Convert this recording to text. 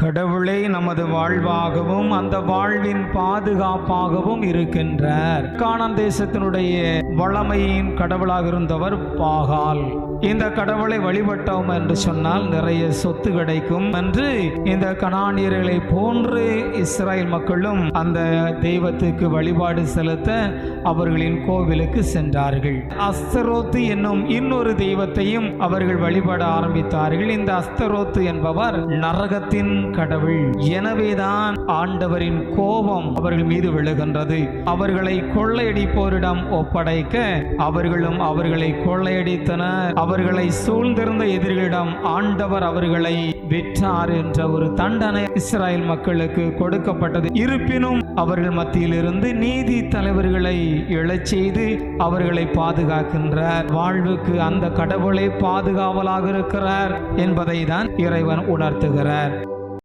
கடவுளே நமது வாழ்வாகவும் அந்த வாழ்வின் பாதுகாப்பாகவும் இருக்கின்றார். கானான் தேசத்தினுடைய வளமையின் கடவுளாக இருந்தவர் பாகால். இந்த கடவுளை வழிபட்டோம் என்று சொன்னால் நிறைய சொத்து கிடைக்கும் என்று இந்த கணானியர்களை போன்று இஸ்ரேல் மக்களும் அந்த தெய்வத்துக்கு வழிபாடு செலுத்த அவர்களின் கோவிலுக்கு சென்றார்கள். அஸ்தரோத்து என்னும் இன்னொரு தெய்வத்தையும் அவர்கள் வழிபட ஆரம்பித்தார்கள். இந்த அஸ்தரோத்து என்பவர் நரகத்தின் கடவுள். எனவேதான் ஆண்டவரின் கோபம் அவர்கள் மீது விழுகின்றது. அவர்களை கொள்ளையடிப்போரிடம் ஒப்படை ஒப்படைக்க அவர்களும் அவர்களை கொள்ளையடித்தனர். அவர்களை சூழ்ந்திருந்த எதிரிகளிடம் ஆண்டவர் அவர்களை விற்றார் என்ற ஒரு தண்டனை இஸ்ராயல் மக்களுக்கு கொடுக்கப்பட்டது. இருப்பினும் அவர்கள் மத்தியிலிருந்து நீதி தலைவர்களை எழச் செய்து அவர்களை பாதுகாக்கின்றார். வாழ்வுக்கு அந்த கடவுளை பாதுகாவலாக இருக்கிறார் என்பதை தான் இறைவன் உணர்த்துகிறார்.